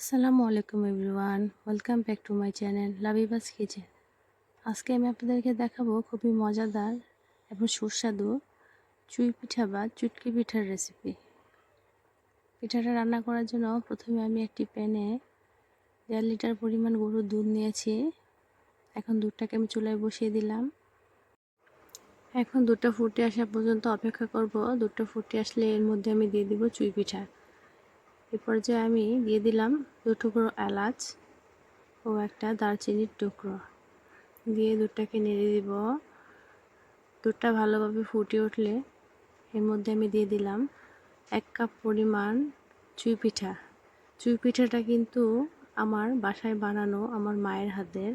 আসসালামু আলাইকুম everyone, welcome back to my channel লাভিবাস kitchen. আজকে আমি আপনাদেরকে দেখাবো খুবই মজাদার এবং সুস্বাদু চুই পিঠা বা চুটকি পিঠার রেসিপি পিঠাটা রান্না করার জন্য প্রথমে আমি একটি প্যানে দেড় লিটার পরিমাণ গরুর দুধ নিয়েছি। এখন দুধটাকে আমি চুলায় বসিয়ে দিলাম। এখন দুধটা ফুটে আসা পর্যন্ত অপেক্ষা করব। দুধটা ফুটে আসলে এর মধ্যে আমি দিয়ে দিব চুই পিঠা। এ পর্যায়ে আমি দিয়ে দিলাম দু টুকরো এলাচ ও একটা দারচিনির টুকরো। দিয়ে দুধটাকে নেড়ে দিব। দুধটা ভালোভাবে ফুটে উঠলে এর মধ্যে আমি দিয়ে দিলাম এক কাপ পরিমাণ চুই পিঠা। চুই পিঠাটা কিন্তু আমার বাসায় বানানো আমার মায়ের হাতের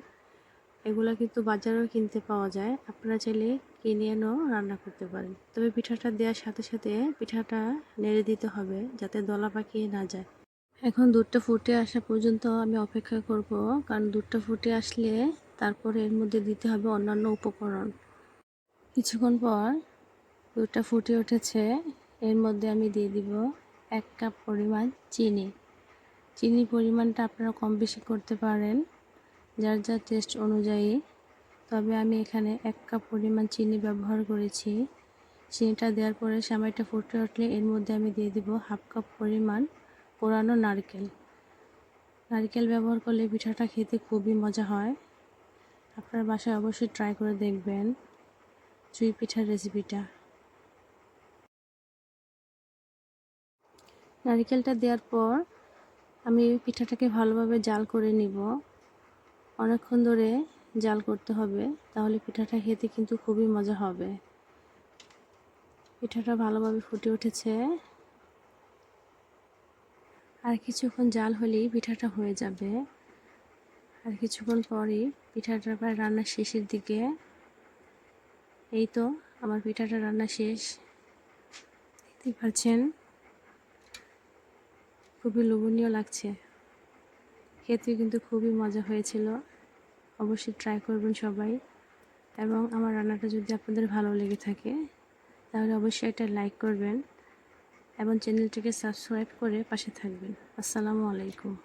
এগুলো কিন্তু বাজারেও কিনতে পাওয়া যায়। আপনারা চাইলে কিনে এনেও রান্না করতে পারেন। তবে পিঠাটা দেওয়ার সাথে সাথে পিঠাটা নেড়ে দিতে হবে যাতে দলা পাকিয়ে না যায়। এখন দুধটা ফুটে আসা পর্যন্ত আমি অপেক্ষা করব, কারণ দুধটা ফুটে আসলে তারপরে এর মধ্যে দিতে হবে অন্যান্য উপকরণ। কিছুক্ষণ পর দুধটা ফুটে উঠেছে, এর মধ্যে আমি দিয়ে দিব এক কাপ পরিমাণ চিনি। চিনি পরিমাণটা আপনারা কম বেশি করতে পারেন। যার যার টেস্ট অনুযায়ী। তবে আমি এখানে এক কাপ পরিমাণ চিনি ব্যবহার করেছি। চিনিটা দেওয়ার পরে সামাইটা ফুটে উঠলে এর মধ্যে আমি দিয়ে দিব হাফ কাপ পরিমাণ পোড়ানো নারকেল। নারকেল ব্যবহার করলে পিঠাটা খেতে খুবই মজা হয়। আপনার বাসায় অবশ্যই ট্রাই করে দেখবেন চুই পিঠার রেসিপিটা নারকেলটা দেওয়ার পর আমি পিঠাটাকে ভালোভাবে জাল করে নিব। অনেকক্ষণ ধরে জাল করতে হবে, তাহলে পিঠাটা খেতে কিন্তু খুবই মজা হবে। পিঠাটা ভালোভাবে ফুটে উঠেছে। আর কিছুক্ষণ জাল হলেই পিঠাটা হয়ে যাবে। আর কিছুক্ষণ পরই পিঠাটা প্রায় রান্নার শেষের দিকে। এই তো আমার পিঠাটা রান্না শেষ। দেখতেই পাচ্ছেন, খুবই লোভনীয় লাগছে। খেতে কিন্তু খুবই মজা হয়েছিল। অবশ্যই ট্রাই করবেন সবাই। এবং আমার রান্নাটা যদি আপনাদের ভালো লেগে থাকে, তাহলে অবশ্যই এটা লাইক করবেন। এবং চ্যানেলটিকে সাবস্ক্রাইব করে পাশে থাকবেন। আসসালামু আলাইকুম।